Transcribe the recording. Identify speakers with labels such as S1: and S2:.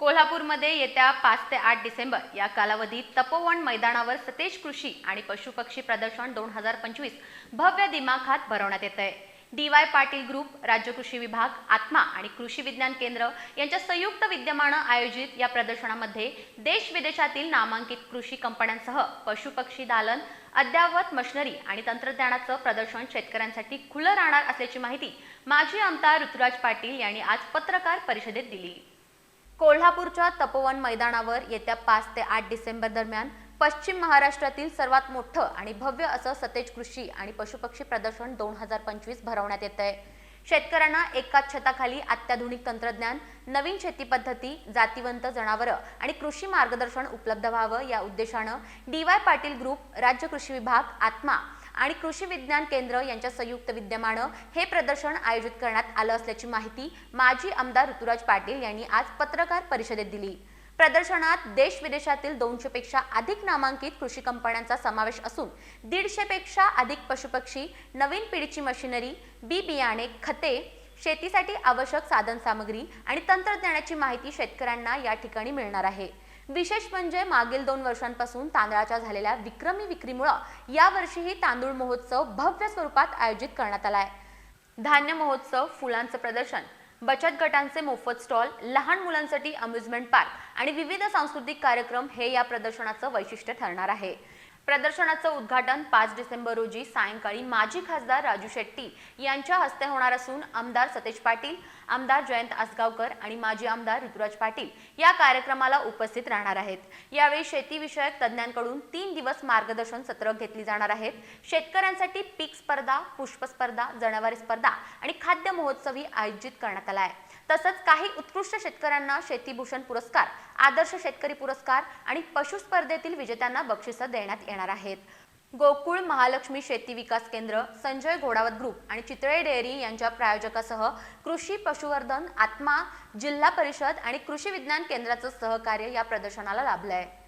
S1: कोल्हापूरमध्ये येत्या पाच ते आठ डिसेंबर या कालावधीत तपोवन मैदानावर सतेज कृषी आणि पशुपक्षी प्रदर्शन दोन हजार पंचवीस भव्य दिमाखात भरवण्यात येत आहे डी वाय पाटील ग्रुप राज्य कृषी विभाग आत्मा आणि कृषी विज्ञान केंद्र यांच्या संयुक्त विद्यमानं आयोजित या प्रदर्शनामध्ये देश विदेशातील नामांकित कृषी कंपन्यांसह पशुपक्षी दालन अद्ययावत मशिनरी आणि तंत्रज्ञानाचं प्रदर्शन शेतकऱ्यांसाठी खुलं राहणार असल्याची माहिती माजी आमदार ऋतुराज पाटील यांनी आज पत्रकार परिषदेत दिली. कोल्हापूरच्या तपोवन मैदानावर येत्या पाच ते आठ डिसेंबर दरम्यान पश्चिम महाराष्ट्रातील सर्वात मोठं आणि भव्य असं सतेज कृषी आणि पशुपक्षी प्रदर्शन दोन हजार पंचवीस भरवण्यात येत आहे शेतकऱ्यांना एकाच छताखाली अत्याधुनिक तंत्रज्ञान नवीन शेती पद्धती जातीवंत जनावरं आणि कृषी मार्गदर्शन उपलब्ध व्हावं या उद्देशानं डी वाय पाटील ग्रुप राज्य कृषी विभाग आत्मा आणि कृषी विज्ञान केंद्र यांच्या संयुक्त विद्यमानं हे प्रदर्शन आयोजित करण्यात आलं असल्याची माहिती माजी आमदार ऋतुराज पाटील यांनी आज पत्रकार परिषदेत दिली. प्रदर्शनात देश विदेशातील दोनशे पेक्षा अधिक नामांकित कृषी कंपन्यांचा समावेश असून दीडशे पेक्षा अधिक पशुपक्षी नवीन पिढीची मशिनरी बी बियाणे खते शेतीसाठी आवश्यक साधन सामग्री आणि तंत्रज्ञानाची माहिती शेतकऱ्यांना या ठिकाणी मिळणार आहे. विशेष म्हणजे मागील दोन वर्षांपासून तांदळाच्या झालेल्या विक्रमी विक्रीमुळं यावर्षीही तांदूळ महोत्सव भव्य स्वरूपात आयोजित करण्यात आला आहे. धान्य महोत्सव फुलांचं प्रदर्शन बचत गटांचे मोफत स्टॉल लहान मुलांसाठी अम्युजमेंट पार्क आणि विविध सांस्कृतिक कार्यक्रम हे या प्रदर्शनाचं वैशिष्ट्य ठरणार आहे. प्रदर्शनाचं उद्घाटन पाच डिसेंबर रोजी सायंकाळी माजी खासदार राजू शेट्टी यांच्या हस्ते होणार असून आमदार सतेज पाटील आमदार जयंत आसगावकर आणि माजी आमदार ऋतुराज पाटील या कार्यक्रमाला उपस्थित राहणार आहेत. यावेळी शेतीविषयक तज्ज्ञांकडून तीन दिवस मार्गदर्शन सत्र घेतली जाणार आहेत. शेतकऱ्यांसाठी पीक स्पर्धा पुष्प स्पर्धा जनावरी स्पर्धा आणि खाद्य महोत्सवही आयोजित करण्यात आला आहे. तसंच काही उत्कृष्ट शेतकऱ्यांना शेतीभूषण पुरस्कार आदर्श शेतकरी पुरस्कार आणि पशु स्पर्धेतील विजेत्यांना बक्षिसं देण्यात येणार आहेत. गोकुळ महालक्ष्मी शेती विकास केंद्र संजय घोडावत ग्रुप आणि चितळे डेअरी यांच्या प्रायोजकासह कृषी पशुवर्धन आत्मा जिल्हा परिषद आणि कृषी विज्ञान केंद्राचं सहकार्य या प्रदर्शनाला लाभलं आहे